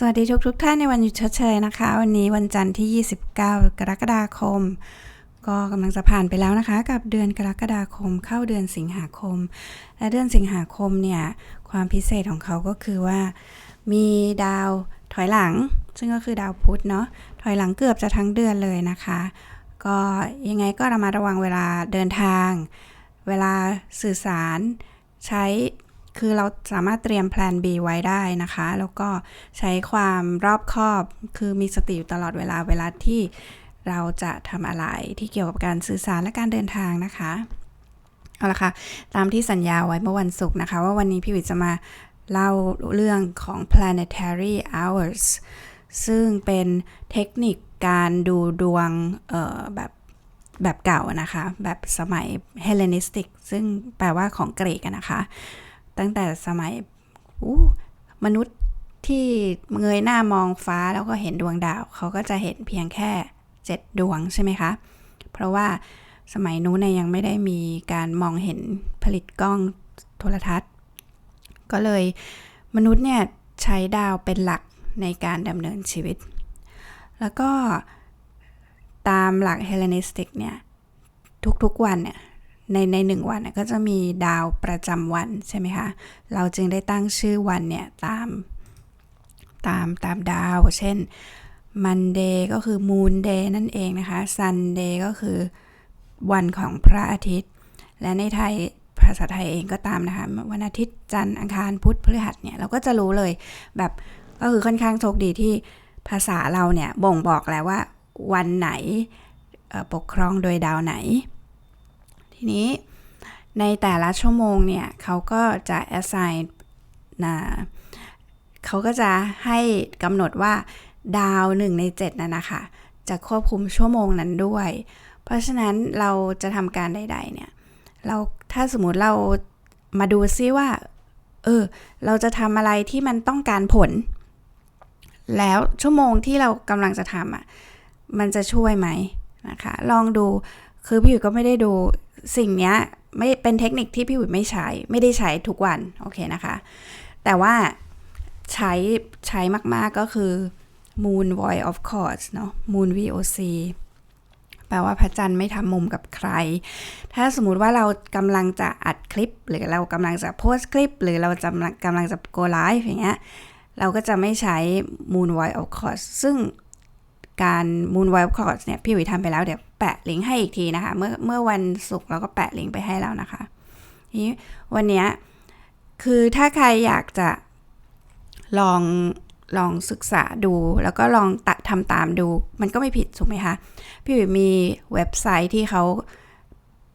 สวัสดีทุกทุกๆท่านในวันหยุดชดเชยนะคะ วันนี้วันจันทร์ที่ 29 กรกฎาคม ก็กำลังจะผ่านไปแล้วนะคะ กับเดือนกรกฎาคมเข้าเดือนสิงหาคม และเดือนสิงหาคมเนี่ยความพิเศษของเขาก็คือว่า มีดาวถอยหลัง ซึ่งก็คือดาวพุธเนาะถอยหลังเกือบจะทั้งเดือนเลยนะคะ ก็ยังไงก็ระมัดระวังเวลาเดินทาง เวลาสื่อสารใช้ คือเราสามารถเตรียมแพลน B ไว้ได้นะคะ แล้วก็ใช้ความรอบคอบ คือมีสติอยู่ตลอดเวลาเวลาที่เราจะทำอะไรที่เกี่ยวกับการสื่อสารและการเดินทางนะคะ เอาละค่ะ ตามที่สัญญาไว้เมื่อวันศุกร์นะคะ ว่าวันนี้พี่วิทย์จะมาเล่าเรื่องของ planetary hours ซึ่งเป็นเทคนิคการดูดวงแบบแบบเก่านะคะ แบบสมัยเฮเลนิสติก ซึ่งแปลว่าของกรีกนะคะ ตั้งแต่สมัยอู้มนุษย์ที่เงยหน้ามองฟ้าแล้วก็เห็นดวงดาว เขาก็จะเห็นเพียงแค่ 7 ดวงใช่ไหมคะ เพราะว่าสมัยนู้นเนี่ยยังไม่ได้มีการมองเห็นผลิตกล้องโทรทัศน์ ก็เลยมนุษย์เนี่ยใช้ดาวเป็นหลักในการดำเนินชีวิต แล้วก็ตามหลักเฮเลนิสติกเนี่ย ทุกๆวันเนี่ย ในในหนึ่งวันก็จะมีดาวประจำวันใช่ไหมคะ เราจึงได้ตั้งชื่อวันเนี่ยตามตามตามดาว เช่น Monday ก็คือ Moon Day นั่นเองนะคะ Sunday ก็คือวันของพระอาทิตย์ และในไทยภาษาไทยเองก็ตามนะคะ วันอาทิตย์จันทร์อังคารพุธพฤหัสเนี่ยเราก็จะรู้เลยแบบก็คือค่อนข้างโชคดีที่ภาษาเราเนี่ยบ่งบอกแล้วว่าวันไหนปกครองโดยดาวไหน ทีนี้ในแต่ละชั่วโมงเนี่ยเขาก็จะ assign นะเขาก็จะให้กำหนดว่าดาวหนึ่งในเจ็ดนั่นนะคะ จะควบคุมชั่วโมงนั้นด้วย เพราะฉะนั้นเราจะทำการใด ๆ เนี่ย เราถ้าสมมติเรามาดูซิว่า เออ เราจะทำอะไรที่มันต้องการผล แล้วชั่วโมงที่เรากำลังจะทำอะ มันจะช่วยไหมนะคะ ลองดู คือพี่หยุดก็ไม่ได้ดู สิ่งนี้ไม่เป็นเทคนิคที่พี่หยุดไม่ใช้ ไม่ได้ใช้ทุกวัน โอเคนะคะ แต่ว่าใช้ใช้มากๆก็คือ moon void of course เนาะ moon voc แปลว่าพระจันทร์ไม่ทำมุมกับใคร ถ้าสมมุติว่าเรากำลังจะอัดคลิป หรือเรากำลังจะโพสคลิป หรือเราจะกำลังจะ go live อย่างเงี้ย เราก็จะไม่ใช้ moon void of course ซึ่ง การ moon void of course เนี่ยพี่วิทำไปแล้วเดี๋ยวแปะลิงก์ให้อีกทีนะคะ เมื่อเมื่อวันศุกร์เราก็แปะลิงก์ไปให้แล้วนะคะทีนี้วันนี้คือถ้าใครอยากจะลองลองศึกษาดูแล้วก็ลองตะทำตามดู มันก็ไม่ผิดถูกไหมคะ พี่วิมีเว็บไซต์ที่เขา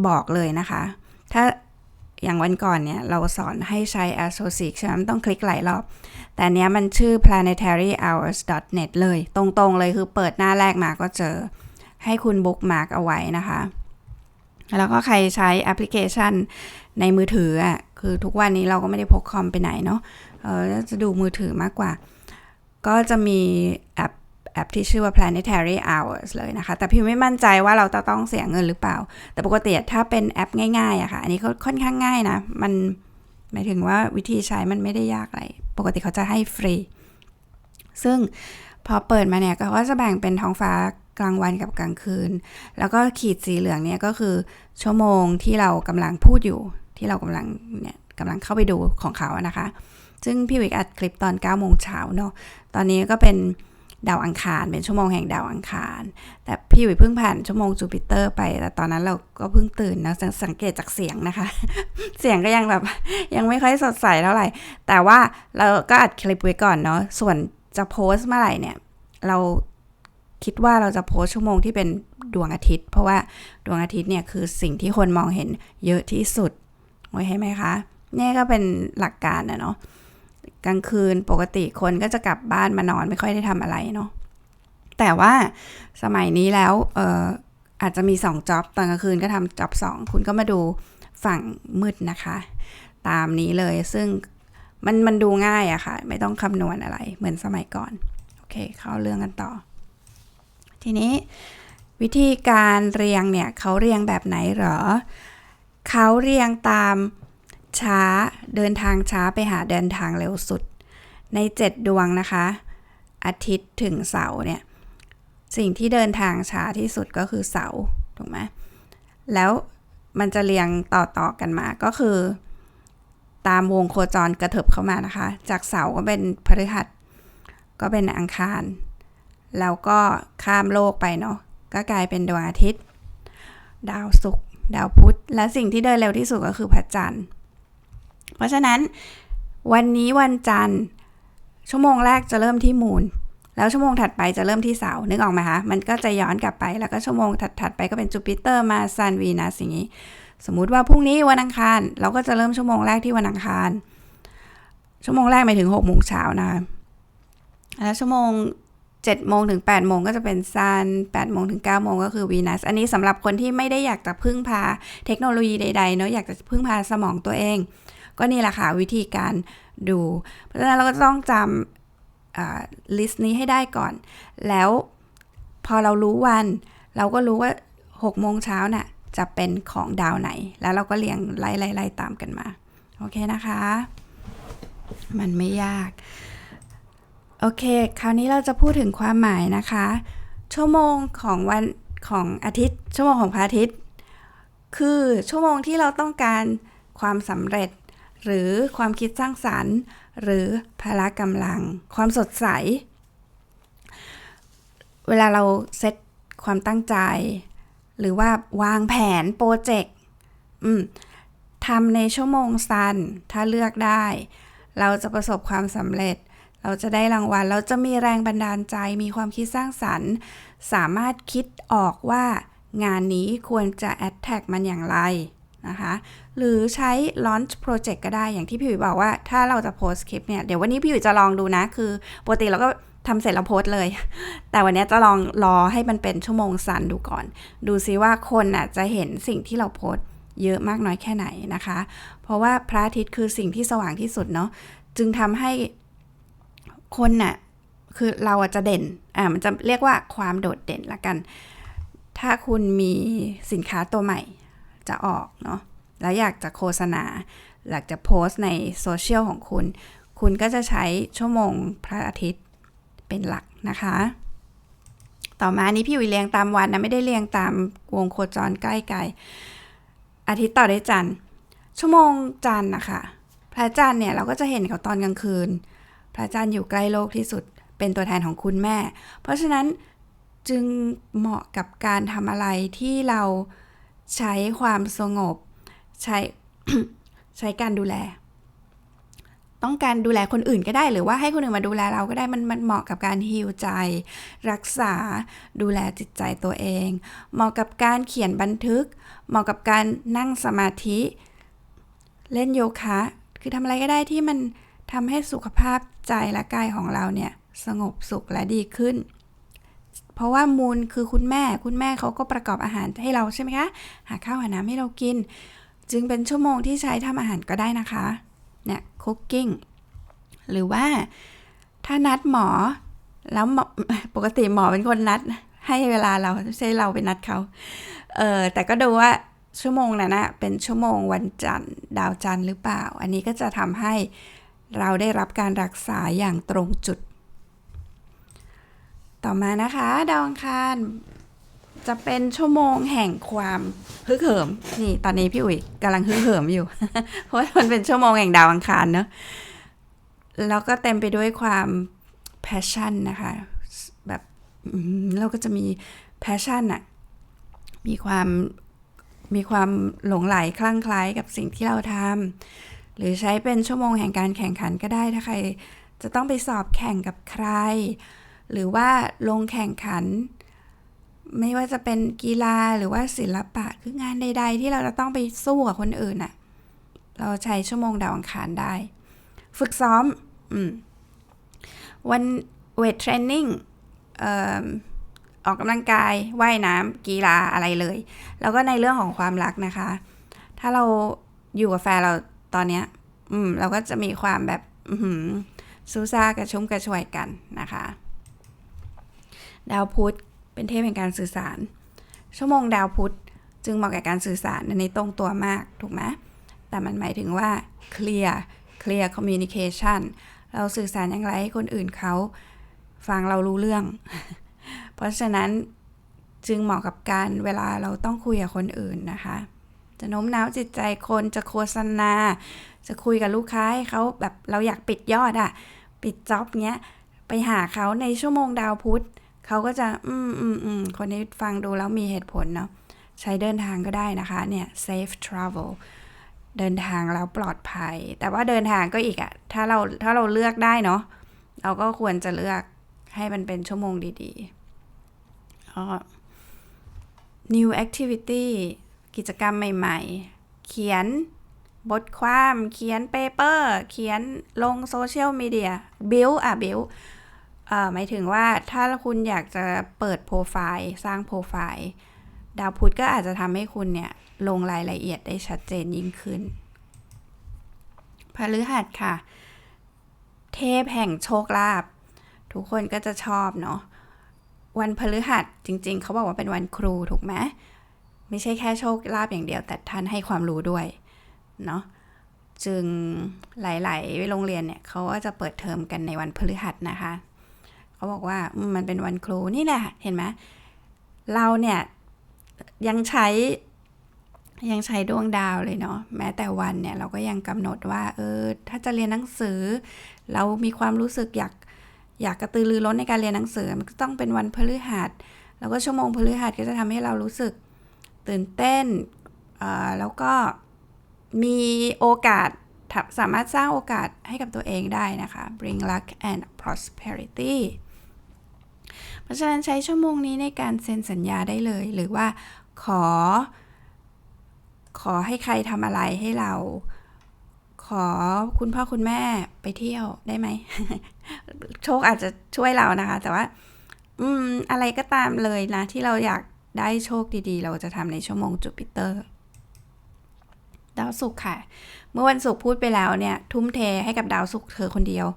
บอกเลยนะคะ ถ้า อย่างวันก่อนเนี่ย เราสอนให้ใช้ a s o c i ใช่ไหมมันต้องคลิกหลายรอบ แต่เนี้ยมันชื่อ planetaryhours.net เลย ตรงๆเลยคือเปิดหน้าแรกมาก็เจอ ให้คุณบุ๊กมาร์กเอาไว้นะคะ แล้วก็ใครใช้แอปพลิเคชันในมือถืออะคือทุกวันนี้เราก็ไม่ได้พกคอมไปไหนเนาะเออจะดูมือถือมากกว่า ก็จะมีแอป แอปที่ชื่อว่า planetary hours เลยนะคะ แต่พี่ไม่มั่นใจว่าเราจะต้องเสียเงินหรือเปล่า แต่ปกติถ้าเป็นแอปง่ายๆอะค่ะ อันนี้ก็ค่อนข้างง่ายนะ มันหมายถึงว่าวิธีใช้มันไม่ได้ยากอะไร ปกติเขาจะให้ฟรี ซึ่งพอเปิดมาเนี่ยก็จะแบ่งเป็นท้องฟ้ากลางวันกับกลางคืน แล้วก็ขีดสีเหลืองเนี่ยก็คือชั่วโมงที่เรากำลังพูดอยู่ ที่เรากำลังเนี่ยกำลังเข้าไปดูของเขาอะนะคะ ซึ่งพี่วิกอัดคลิปตอน9โมงเช้าเนาะ ตอนนี้ก็เป็น ดาวอังคาร เป็นชั่วโมงแห่งดาวอังคาร แต่พี่วิเพิ่งผ่านชั่วโมงจูปิเตอร์ไป แต่ตอนนั้นเราก็เพิ่งตื่นนะสังสังเกตจากเสียงนะคะ เสียงก็ยังแบบยังไม่ค่อยสดใสเท่าไหร่ แต่ว่าเราก็อัดคลิปไว้ก่อนเนาะ ส่วนจะโพสต์เมื่อไหร่เนี่ย เราคิดว่าเราจะโพสชั่วโมงที่เป็นดวงอาทิตย์ เพราะว่าดวงอาทิตย์เนี่ยคือสิ่งที่คนมองเห็นเยอะที่สุดไว้ให้ไหมคะ นี่ก็เป็นหลักการนะเนาะ กลางคืนปกติคนก็จะกลับบ้านมานอนไม่ค่อยได้ทำอะไรเนาะแต่ว่าสมัยนี้แล้วเอออาจจะมี2จ็อบตอนกลางคืนก็ทำจ็อบ2คุณก็มาดูฝั่งมืดนะคะ ตามนี้เลยซึ่งมันมันดูง่ายอะค่ะ ไม่ต้องคำนวณอะไรเหมือนสมัยก่อน โอเค เข้าเรื่องกันต่อ ทีนี้วิธีการเรียงเนี่ยเขาเรียงแบบไหนเหรอ เขาเรียงตาม ช้าเดินทางช้าไปหาเดินทางเร็วสุด ใน 7 ดวงนะคะ อาทิตย์ถึงเสาร์เนี่ย สิ่งที่เดินทางช้าที่สุดก็คือเสาร์ถูกไหมแล้วมันจะเรียงต่อๆกันมาก็คือ ตามวงโคจรกระเถิบเข้ามานะคะ จากเสาร์ก็เป็นพฤหัส ก็เป็นอังคาร แล้วก็ข้ามโลกไปเนาะก็กลายเป็นดวงอาทิตย์ ดาวศุกร์ดาวพุธและสิ่งที่เดินเร็วที่สุดก็คือพระจันทร์ ราะฉะนั้นวันนี้วันจันทร์ ชั่วโมงแรกจะเริ่มที่มูนแล้วชั่วโมงถัดไปจะเริ่มที่เสาร์นึกออกไหมคะมันก็จะย้อนกลับไปแล้วก็ชั่วโมงถัดๆไปก็เป็นจูปิเตอร์มาซันวีนัสอย่างนี้ สมมุติว่าพรุ่งนี้วันอังคาร เราก็จะเริ่มชั่วโมงแรกที่วันอังคาร ชั่วโมงแรกไปถึง6โมงเช้านะคะแล้วชั่วโมง7โมงถึง8โมงก็จะเป็นซัน8โมงถึง9โมงก็คือวีนัส อันนี้สำหรับคนที่ไม่ได้อยากจะพึ่งพาเทคโนโลยีใดๆเนาะอยากจะพึ่งพาสมองตัวเอง ก็นี่แหละค่ะวิธีการดู เพราะฉะนั้นเราก็ต้องจำลิสต์นี้ให้ได้ก่อน แล้วพอเรารู้วัน เราก็รู้ว่า6โมงเช้าน่ะจะเป็นของดาวไหน แล้วเราก็เรียงไล่ๆๆตามกันมา โอเคนะคะ มันไม่ยาก โอเค คราวนี้เราจะพูดถึงความหมายนะคะ ชั่วโมงของวันของอาทิตย์ ชั่วโมงของพระอาทิตย์ คือชั่วโมงที่เราต้องการความสำเร็จ หรือความคิดสร้างสารรค์ หรือพละกำลัง ความสดใส เวลาเราเซตความตั้งใจ หรือว่าวางแผนโปรเจกต์ทำในชั่วโมงสั้นถ้าเลือกได้ เราจะประสบความสำเร็จ เราจะได้รางวัล เราจะมีแรงบันดาลใจ มีความคิดสร้างสรรค์ สามารถคิดออกว่างานนี้ควรจะ attack มันอย่างไร นะคะ หรือใช้ launch project ก็ได้อย่างที่พี่หวิบอกว่า ถ้าเราจะโพสคลิปเนี่ย เดี๋ยววันนี้พี่หวิจะลองดูนะ คือปกติเราก็ทำเสร็จแล้วโพสเลย แต่วันนี้จะลองรอให้มันเป็นชั่วโมงสั้นดูก่อน ดูซิว่าคนน่ะจะเห็นสิ่งที่เราโพสเยอะมากน้อยแค่ไหนนะคะ เพราะว่าพระอาทิตย์คือสิ่งที่สว่างที่สุดเนาะ จึงทำให้คนน่ะ คือเราจะเด่น อ่า มันจะเรียกว่าความโดดเด่นละกัน ถ้าคุณมีสินค้าตัวใหม่ จะออกเนาะแล้วอยากจะโฆษณา อยากจะโพสต์ในโซเชียลของคุณ คุณก็จะใช้ชั่วโมงพระอาทิตย์เป็นหลักนะคะ ต่อมานี้พี่วิเรียงตามวันนะ ไม่ได้เรียงตามวงโคจรใกล้ไกลอาทิตย์ต่อได้จันทร์ ชั่วโมงจันทร์นะคะ พระจันทร์เนี่ยเราก็จะเห็นเขาตอนกลางคืน พระจันทร์อยู่ใกล้โลกที่สุด เป็นตัวแทนของคุณแม่ เพราะฉะนั้นจึงเหมาะกับการทำอะไรที่เรา ใช้ความสงบ ใช้ใช้การดูแล ต้องการดูแลคนอื่นก็ได้หรือว่าให้คนอื่นมาดูแลเราก็ได้มันมันเหมาะกับการฮิวใจ รักษาดูแลจิตใจตัวเอง เหมาะกับการเขียนบันทึก เหมาะกับการนั่งสมาธิ เล่นโยคะ คือทำอะไรก็ได้ที่มันทำให้สุขภาพใจและกายของเราเนี่ยสงบสุขและดีขึ้น เพราะว่ามูลคือคุณแม่ คุณแม่เขาก็ประกอบอาหารให้เราใช่ไหมคะ หาข้าวหาน้ำให้เรากิน จึงเป็นชั่วโมงที่ใช้ทำอาหารก็ได้นะคะ เนี่ยคุกกิ้ง หรือว่าถ้านัดหมอ แล้วปกติหมอเป็นคนนัด ให้เวลาเราไม่ใช่เราไปนัดเขา เออแต่ก็ดูว่าชั่วโมงนั้นนะเป็นชั่วโมงวันจันทร์ดาวจันทร์หรือเปล่า อันนี้ก็จะทำให้เราได้รับการรักษาอย่างตรงจุด ต่อมานะคะดาวอังคารจะเป็นชั่วโมงแห่งความฮึกเหิม นี่ตอนนี้พี่อุ๋ยกำลังฮึกเหิมอยู่ เพราะมันเป็นชั่วโมงแห่งดาวอังคารเนอะแล้วก็เต็มไปด้วยความ passion นะคะ แบบเราก็จะมี passion อะมีความมีความหลงไหลคลั่งไคล้กับสิ่งที่เราทำหรือใช้เป็นชั่วโมงแห่งการแข่งขันก็ได้ถ้าใคร จะต้องไปสอบแข่งกับใคร หรือว่าลงแข่งขัน ไม่ว่าจะเป็นกีฬาหรือว่าศิลปะคืองานใด ๆ ที่เราจะต้องไปสู้กับคนอื่นอะเราใช้ชั่วโมงดาวอังคารได้ ฝึกซ้อมอวันเวทเทรนนิ่งออกกำลังกายว่ายน้ำกีฬาอะไรเลย แล้วก็ในเรื่องของความรักนะคะ ถ้าเราอยู่กับแฟนเราตอนเนี้ย อืม เราก็จะมีความแบบ อืซูซ่ากระชุ่มกระชวยกันนะคะ ดาวพุธเป็นเทพแห่งการสื่อสาร ชั่วโมงดาวพุธจึงเหมาะกับการสื่อสารในตรงตัวมากถูกไหมแต่มันหมายถึงว่า clear clear communication เราสื่อสารอย่างไรให้คนอื่นเขาฟังเรารู้เรื่อง เพราะฉะนั้นจึงเหมาะกับการเวลาเราต้องคุยกับคนอื่นนะคะ จะโน้มน้าวจิตใจคนจะโฆษณา จะคุยกับลูกค้าให้เขาแบบเราอยากปิดยอดอะปิดจ็อบเนี้ยไปหาเขาในชั่วโมงดาวพุธ เขาก็จะอืมอืมอืมคนนี้ฟังดูแล้วมีเหตุผลเนาะใช้เดินทางก็ได้นะคะ เนี่ย safe travel เดินทางแล้วปลอดภัย แต่ว่าเดินทางก็อีกอะถ้าเราถ้าเราเลือกได้เนาะเราก็ควรจะเลือกให้มันเป็นชั่วโมงดีๆ new activity กิจกรรมใหม่ๆ เขียนบทความ เขียนเปเปอร์ เขียนลงโซเชียลมีเดียบิลอะบิล หมายถึงว่าถ้าคุณอยากจะเปิดโปรไฟล์สร้างโปรไฟล์ ดาวพุธก็อาจจะทำให้คุณเนี่ย ลงรายละเอียดได้ชัดเจนยิ่งขึ้นพฤหัสค่ะ เทพแห่งโชคลาภทุกคนก็จะชอบเนาะวันพฤหัสจริง ๆ เขาบอกว่าเป็นวันครูถูกไหมไม่ใช่แค่โชคลาภอย่างเดียว แต่ท่านให้ความรู้ด้วยเนาะจึงหลาย ๆ โรงเรียนเนี่ยเขาก็จะเปิดเทอมกันในวันพฤหัสนะคะ เขาบอกว่ามันเป็นวันครูนี่แหละ เห็นไหมเราเนี่ยยังใช้ยังใช้ดวงดาวเลยเนาะแม้แต่วันเนี่ยเราก็ยังกำหนดว่าเออถ้าจะเรียนหนังสือ เรามีความรู้สึกอยากอยากกระตือรือร้นในการเรียนหนังสือมันก็ต้องเป็นวันพฤหัสแล้วก็ชั่วโมงพฤหัสก็จะทำให้เรารู้สึกตื่นเต้นแล้วก็มีโอกาสสามารถสร้างโอกาสให้กับตัวเองได้นะคะ bring luck and prosperity ราะฉะนั้นใช้ชั่วโมงนี้ในการเซ็นสัญญาได้เลย หรือว่าขอ ขอให้ใครทำอะไรให้เรา ขอคุณพ่อคุณแม่ไปเที่ยวได้ไหม โชคอาจจะช่วยเรานะคะ แต่ว่า อืม อะไรก็ตามเลยนะ ที่เราอยากได้โชคดีๆ เราจะทำในชั่วโมงจูปิเตอร์ดาวศุกร์ค่ะ เมื่อวันศุกร์พูดไปแล้วเนี่ย ทุ่มเทให้กับดาวศุกร์เธอคนเดียว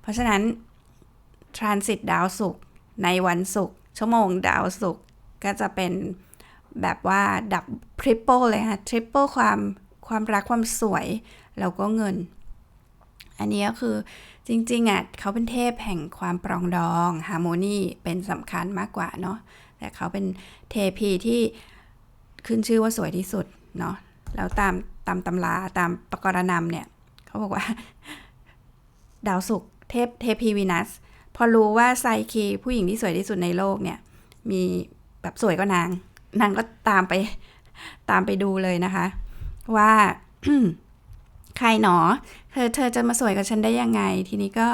เพราะฉะนั้นทรานสิตดาวศุกร์ ในวันศุกร์ชั่วโมงดาวศุกร์ก็จะเป็นแบบว่าดับทริปเปิลเลยค่ะทริปเปิลความความรักความสวย แล้วก็เงิน อันนี้ก็คือจริงๆอะเขาเป็นเทพแห่งความปรองดองฮาร์โมนีเป็นสำคัญมากกว่าเนาะแต่เขาเป็นเทพีที่ขึ้นชื่อว่าสวยที่สุดเนาะแล้วตามตามตำราตามปกรณำเนี่ย เขาบอกว่า ดาวศุกร์เทพเทพีวีนัส พอรู้ว่าไซคีผู้หญิงที่สวยที่สุดในโลกเนี่ย มีแบบสวยกว่านาง นางก็ตามไปตามไปดูเลยนะคะ ว่าใครหนอ เธอเธอจะมาสวยกับฉันได้ยังไง ทีนี้ก็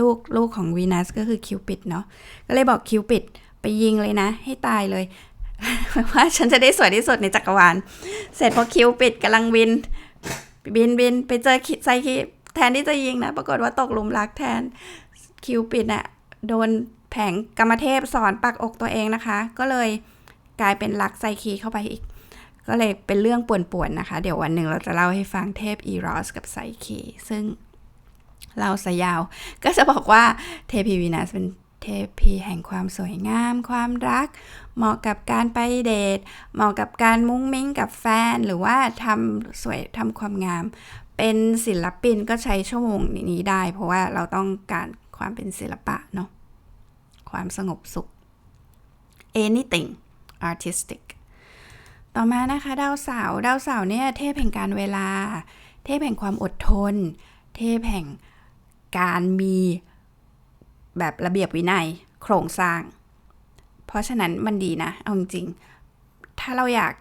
ลูกลูกของวีนัสก็คือคิวปิดเนาะก็เลยบอกคิวปิดไปยิงเลยนะ ให้ตายเลยว่าฉันจะได้สวยที่สุดในจักรวาล เสร็จพอคิวปิดกำลังบิน บินบินไปเจอไซคีแทนที่จะยิงนะ ปรากฏว่าตกหลุมรักแทน คิวปิดอะโดนแผงกรรมเทพสอนปักอกตัวเองนะคะ ก็เลยกลายเป็นลักไซคีเข้าไปอีก ก็เลยเป็นเรื่องป่วนๆนะคะ เดี๋ยววันหนึ่งเราจะเล่าให้ฟังเทพอีรอสกับไซคีซึ่งเราสยาว ก็จะบอกว่าเทพีวีนัสเป็นเทพีแห่งความสวยงาม ความรัก เหมาะกับการไปเดท เหมาะกับการมุ้งมิ้งกับแฟน หรือว่าทำสวยทำความงาม เป็นศิลปินก็ใช้ชั่วโมงนี้ได้ เพราะว่าเราต้องการ ความเป็นศิลปะเนาะความสงบสุข anything artistic ต่อมานะคะดาวเสาร์ดาวเสาร์เนี่ยเทพแห่งการเวลา เทพแห่งความอดทน เทพแห่งการมีแบบระเบียบวินัยโครงสร้าง เพราะฉะนั้นมันดีนะ เอาจริงๆถ้าเราอยาก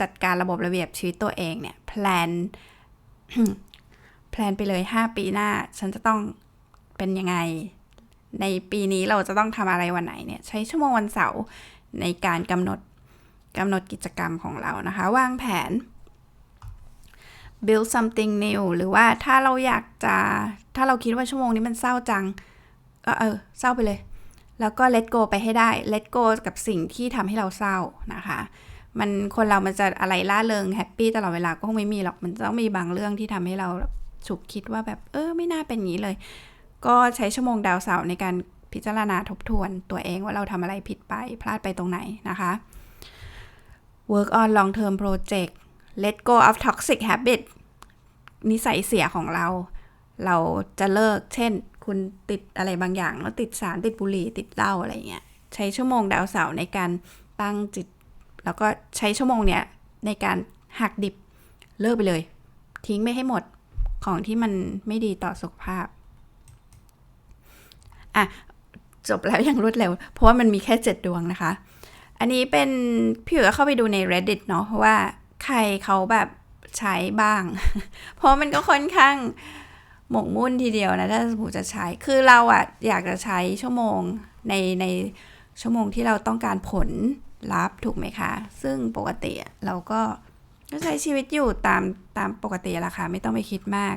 จัดการระบบระเบียบชีวิตตัวเองเนี่ยแพลนแพลนไปเลย 5 ปีหน้า ฉันจะต้อง เป็นยังไง ในปีนี้เราจะต้องทำอะไรวันไหนเนี่ยใช้ชั่วโมงวันเสาร์ในการกำหนดกำหนดกิจกรรมของเรานะคะ วางแผน build something new หรือว่าถ้าเราอยากจะ ถ้าเราคิดว่าชั่วโมงนี้มันเศร้าจัง ก็เออ เศร้าไปเลย แล้วก็ let go ไปให้ได้ let go กับสิ่งที่ทำให้เราเศร้านะคะ มันคนเรามันจะอะไรล่าเริงแฮปปี้ตลอดเวลาก็คงไม่มีหรอก มันต้องมีบางเรื่องที่ทำให้เราฉุกคิดว่าแบบ เออ ไม่น่าเป็นอย่างนี้เลย ก็ใช้ชั่วโมงดาวเสาร์ในการพิจารณาทบทวนตัวเองว่าเราทำอะไรผิดไปพลาดไปตรงไหนนะคะ work on long term project let go of toxic habit นิสัยเสียของเรา เราจะเลิก เช่น คุณติดอะไรบางอย่างแล้วติดสารติดบุหรี่ติดเหล้าอะไรเงี้ย ใช้ชั่วโมงดาวเสาร์ในการตั้งจิต แล้วก็ใช้ชั่วโมงเนี้ยในการหักดิบเลิกไปเลย ทิ้งไม่ให้หมดของที่มันไม่ดีต่อสุขภาพ อะจบแล้วอย่างรวดเร็ว เพราะว่ามันมีแค่เจ็ดดวงนะคะ อันนี้เป็นพี่อยู่ก็เข้าไปดูใน reddit เนาะเพราะว่าใครเขาแบบใช้บ้าง เพราะมันก็ค่อนข้างหมกมุ่นทีเดียวนะถ้าสมมติจะใช้ คือเราอะอยากจะใช้ชั่วโมงในในชั่วโมงที่เราต้องการผลลัพธ์ถูกไหมคะ ซึ่งปกติเราก็ก็ใช้ชีวิตอยู่ตามตามปกติแหละค่ะ ไม่ต้องไปคิดมาก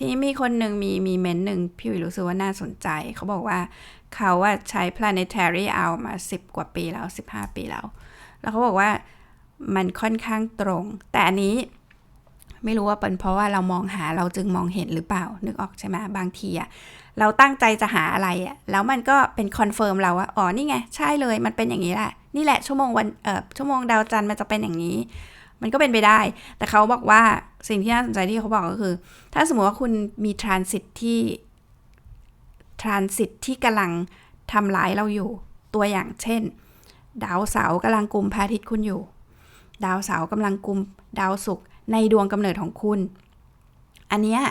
ทีนี้มีคนหนึ่งมีมีเมนต์หนึ่งพี่วิรู้สึกว่าน่าสนใจ เขาบอกว่าเขาอะใช้ planetary hour มา 10 กว่าปีแล้ว 15 ปีแล้ว แล้วเขาบอกว่ามันค่อนข้างตรง แต่อันนี้ไม่รู้ว่าเป็นเพราะว่าเรามองหาเราจึงมองเห็นหรือเปล่า นึกออกใช่ไหมบางทีอะเราตั้งใจจะหาอะไรอะแล้วมันก็เป็นคอนเฟิร์มเราว่าอ๋อนี่ไง ใช่เลยมันเป็นอย่างนี้แหละ นี่แหละชั่วโมงวันเออชั่วโมงดาวจันทร์มันจะเป็นอย่างนี้ มันก็เป็นไปได้ แต่เขาบอกว่าสิ่งที่น่าสนใจที่เขาบอกก็คือ ถ้าสมมติว่าคุณมีทรานสิตที่ทรานสิตที่กำลังทำร้ายเราอยู่ ตัวอย่างเช่น ดาวเสาร์กำลังกลุ่มพระอาทิตย์คุณอยู่ ดาวเสาร์กำลังกลุ่มดาวศุกร์ในดวงกำเนิดของคุณ อันเนี้ย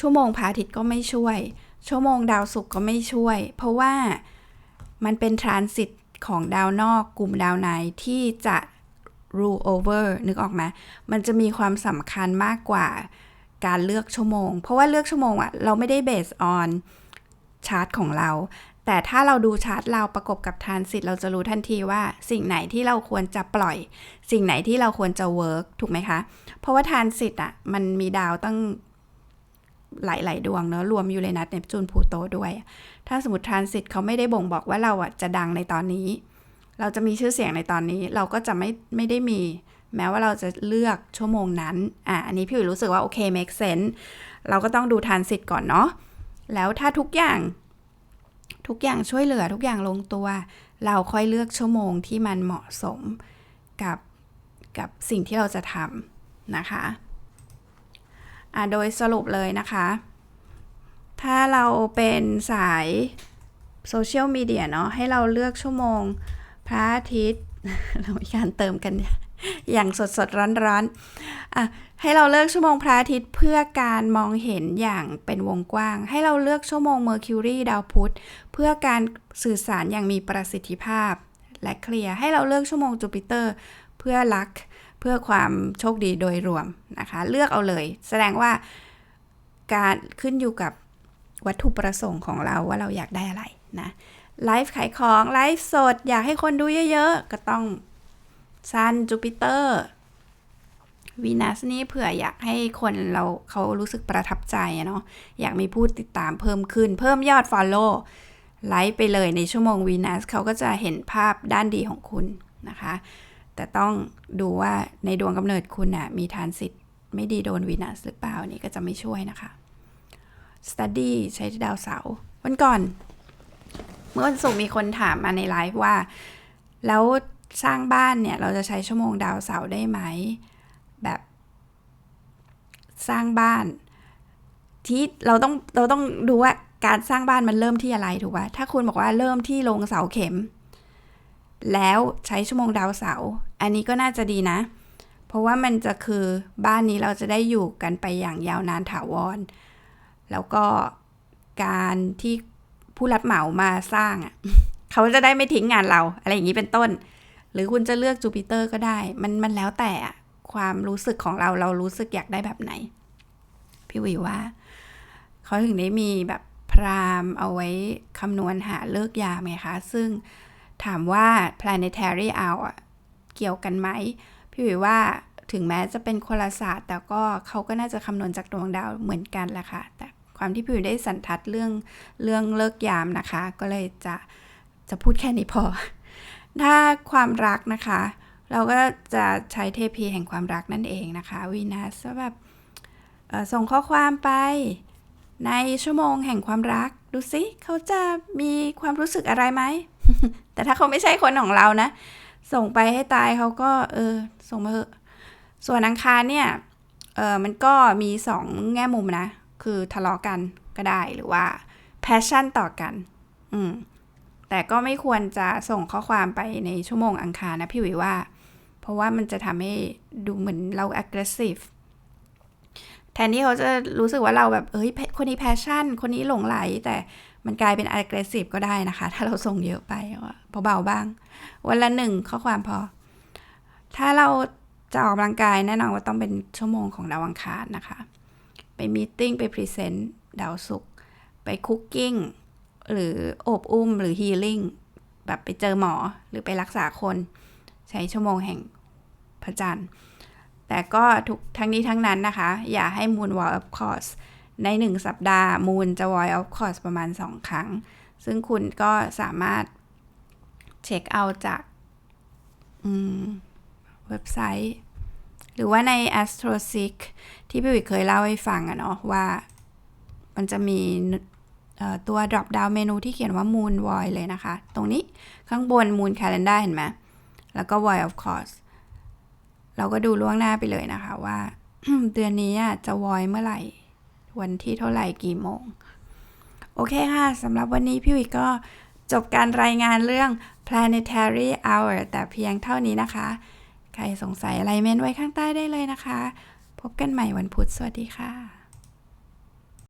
ชั่วโมงพระอาทิตย์ก็ไม่ช่วย ชั่วโมงดาวศุกร์ก็ไม่ช่วย เพราะว่ามันเป็นทรานสิตของดาวนอกกลุ่มดาวในที่จะ rule over นึกออกไหมมันจะมีความสำคัญมากกว่าการเลือกชั่วโมง เพราะว่าเลือกชั่วโมงอะเราไม่ได้ based on ชาร์ตของเรา แต่ถ้าเราดูชาร์ตเราประกบกับทรานสิตเราจะรู้ทันทีว่าสิ่งไหนที่เราควรจะปล่อย สิ่งไหนที่เราควรจะ work ถูกไหมคะ เพราะว่าทรานสิตอะมันมีดาวตั้งหลาย ๆ ดวงเนอะรวมยูเรนัสเนปจูนพูโตด้วย ถ้าสมมติทรานสิตเขาไม่ได้บ่งบอกว่าเราอะจะดังในตอนนี้ เราจะมีชื่อเสียงในตอนนี้เราก็จะไม่ไม่ได้มี แม้ว่าเราจะเลือกชั่วโมงนั้นอะอันนี้พี่อุ๋ยรู้สึกว่าโอเค make sense เราก็ต้องดูทานสิทธิ์ก่อนเนาะแล้วถ้าทุกอย่างทุกอย่างช่วยเหลือทุกอย่างลงตัว เราค่อยเลือกชั่วโมงที่มันเหมาะสมกับกับสิ่งที่เราจะทำนะคะอะโดยสรุปเลยนะคะ ถ้าเราเป็นสายโซเชียลมีเดียเนาะให้เราเลือกชั่วโมง พระอาทิตย์เรามีการเติมกันอย่างสดสดร้อนร้อนอะให้เราเลือกชั่วโมงพระอาทิตย์เพื่อการมองเห็นอย่างเป็นวงกว้าง ให้เราเลือกชั่วโมงเมอร์คิวรีดาวพุธเพื่อการสื่อสารอย่างมีประสิทธิภาพ และเคลียร์ให้เราเลือกชั่วโมงจูปิเตอร์เพื่อรักเพื่อความโชคดีโดยรวมนะคะ เลือกเอาเลย แสดงว่าการขึ้นอยู่กับวัตถุประสงค์ของเราว่าเราอยากได้อะไรนะ ไลฟ์ขายของ ไลฟ์สด อยากให้คนดูเยอะๆ ก็ต้องซันจูปิเตอร์วีนัสนี่เผื่ออยากให้คนเราเขารู้สึกประทับใจอะเนาะอยากมีผู้ติดตามเพิ่มขึ้น เพิ่มยอด Follow ไลฟ์ไปเลยในชั่วโมงวีนัสเขาก็จะเห็นภาพด้านดีของคุณนะคะ แต่ต้องดูว่าในดวงกำเนิดคุณน่ะมีทานสิทธิ์ไม่ดีโดนวีนัสหรือเปล่านี่ก็จะไม่ช่วยนะคะ Study ใช้ที่ดาวเสาร์วันก่อน เมื่อวันศุกร์มีคนถามมาในไลฟ์ว่า แล้วสร้างบ้านเนี่ย เราจะใช้ชั่วโมงดาวเสาร์ได้ไหม แบบสร้างบ้าน ที่เราต้องเราต้องดูว่าการสร้างบ้านมันเริ่มที่อะไรถูกป่ะถ้าคุณบอกว่าเริ่มที่ลงเสาเข็ม แล้วใช้ชั่วโมงดาวเสา อันนี้ก็น่าจะดีนะ เพราะว่ามันจะคือบ้านนี้เราจะได้อยู่กันไปอย่างยาวนานถาวร แล้วก็การที่ ผู้รับเหมามาสร้างอะเขาจะได้ไม่ทิ้งงานเรา อะไรอย่างนี้เป็นต้น หรือคุณจะเลือกจูปิเตอร์ก็ได้ มันมันแล้วแต่อะความรู้สึกของเราเรารู้สึกอยากได้แบบไหน พี่วิว่าเขาถึงได้มีแบบพรามเอาไว้คำนวณหาเลิกยามไงคะ ซึ่งถามว่า planetary hour อะเกี่ยวกันไหม พี่วิว่าถึงแม้จะเป็นคนละศาสตร์ แต่ก็เขาก็น่าจะคำนวณจากดวงดาวเหมือนกันแหละค่ะ แต่ ความที่พี่วิได้สันทัดเรื่องเรื่องเลิกยามนะคะ ก็เลยจะจะพูดแค่นี้พอ ถ้าความรักนะคะ เราก็จะใช้เทพีแห่งความรักนั่นเองนะคะวีนัสแบบส่งข้อความไปในชั่วโมงแห่งความรัก ดูสิเขาจะมีความรู้สึกอะไรไหม แต่ถ้าเขาไม่ใช่คนของเรานะ ส่งไปให้ตายเขาก็เออส่งมาเถอะส่วนอังคารเนี่ยเออมันก็มีสองแง่มุมนะ คือทะเลาะกันก็ได้หรือว่า passion ต่อกัน อืม แต่ก็ไม่ควรจะส่งข้อความไปในชั่วโมงอังคารนะพี่วิว่า เพราะว่ามันจะทำให้ดูเหมือนเรา aggressive แทนที่เขาจะรู้สึกว่าเราแบบ เอ้ย คนนี้ passion คนนี้หลงไหล แต่มันกลายเป็น aggressive ก็ได้นะคะ ถ้าเราส่งเยอะไปเบาบ้าง วันละหนึ่งข้อความพอ ถ้าเราจะออกกำลังกายแน่นอนว่าต้องเป็นชั่วโมงของดาวอังคารนะคะ ไปมีติ้งไปพรีเซนต์ดาวศุกไปคุกกิ้งหรือโอบอุ้มหรือฮีลิ่งแบบไปเจอหมอหรือไปรักษาคน ใช้ชั่วโมงแห่งพระจันทร์ แต่ก็ทุกทั้งนี้ทั้งนั้นนะคะ อย่าให้มูนวอล of course ในหนึ่งสัปดาห์มูนจะ void of course ประมาณ 2 ครั้ง ซึ่งคุณก็สามารถเช็คเอาจากเว็บไซต์ รือว่าใน AstroSeek ที่พี่วิเคยเล่าให้ฟังอะเนาะว่ามันจะมีตัว drop down เมนูที่เขียนว่า moon void เลยนะคะ ตรงนี้ข้างบน moon calendar เห็นไหมแล้วก็ void of course เราก็ดูล่วงหน้าไปเลยนะคะว่า เดือนนี้จะ void เมื่อไหร่ วันที่เท่าไหร่กี่โมง โอเคค่ะสำหรับวันนี้พี่วิก็จบการรายงานเรื่อง planetary hour แต่เพียงเท่านี้นะคะ ใครสงสัยอะไรเม้นไว้ข้างใต้ได้เลยนะคะ พบกันใหม่วันพุธสวัสดีค่ะ